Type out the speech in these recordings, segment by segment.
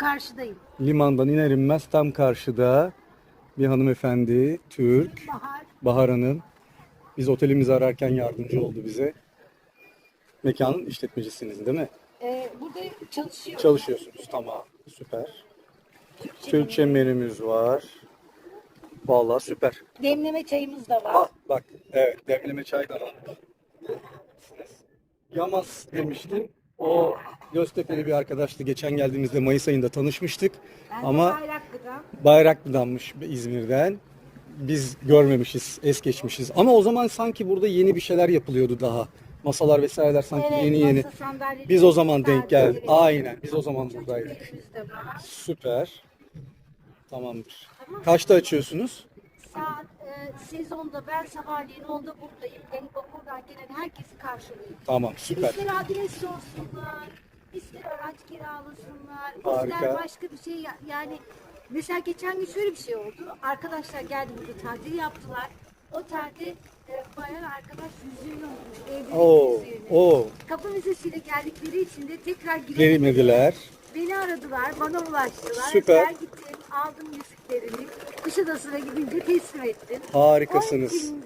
karşıdayım. Limandan iner inmez tam karşıda bir hanımefendi, Türk, Bahar. Bahar Hanım. Biz otelimizi ararken yardımcı oldu bize. Mekanın işletmecisiniz değil mi? Ee, burada çalışıyor. Çalışıyorsunuz. Tamam. Süper. Türkçe menümüz var. Vallahi süper. Demleme çayımız da var. Ah, bak. Evet. Demleme çay da var. Yamas demiştim. O Göztepe'li bir arkadaştı. Geçen geldiğimizde Mayıs ayında tanışmıştık. Ben Ama Bayraklı'dan. Bayraklı'danmış İzmir'den. Biz görmemişiz, es geçmişiz. Ama o zaman sanki burada yeni bir şeyler yapılıyordu daha. Masalar vesaireler sanki Evet, yeni yeni. masa, sandalye, Biz o zaman denk geldik. evet. Aynen. Biz o zaman buradaydık. Var. Süper. Tamamdır. Kaçta açıyorsunuz? Saat e, sezonda ben sabahleyin onda buradayım. Gelen herkesi karşılayayım. Tamam, süper. İster adres sorsunlar, ister araç kiralasınlar, Harika. ister başka bir şey ya- yani mesela geçen gün şöyle bir şey oldu. Arkadaşlar geldi burada tatil yaptılar. O tatilde e, bayan arkadaş yüzüğünü unutmuş. Evlilik Oo, yüzüğünü. oo. Kapı vizesiyle geldikleri için de tekrar giremediler. Gelemediler. Beni aradılar, bana ulaştılar. Süper. Ben gittim, aldım yüzüklerini. Kuşadası'na gidince teslim ettim. Harikasınız. Onun için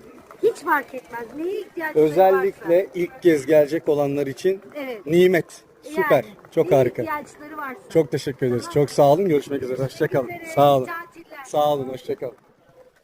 hiç fark etmez. Neye ihtiyaçları Özellikle varsa. ilk kez gelecek olanlar için Evet. nimet. Süper. Yani, Çok harika. ihtiyaçları varsa. Çok teşekkür ederiz. Çok sağ olun. Görüşmek üzere. Hoşçakalın. Sağ olun. Sağ olun. Hoşçakalın.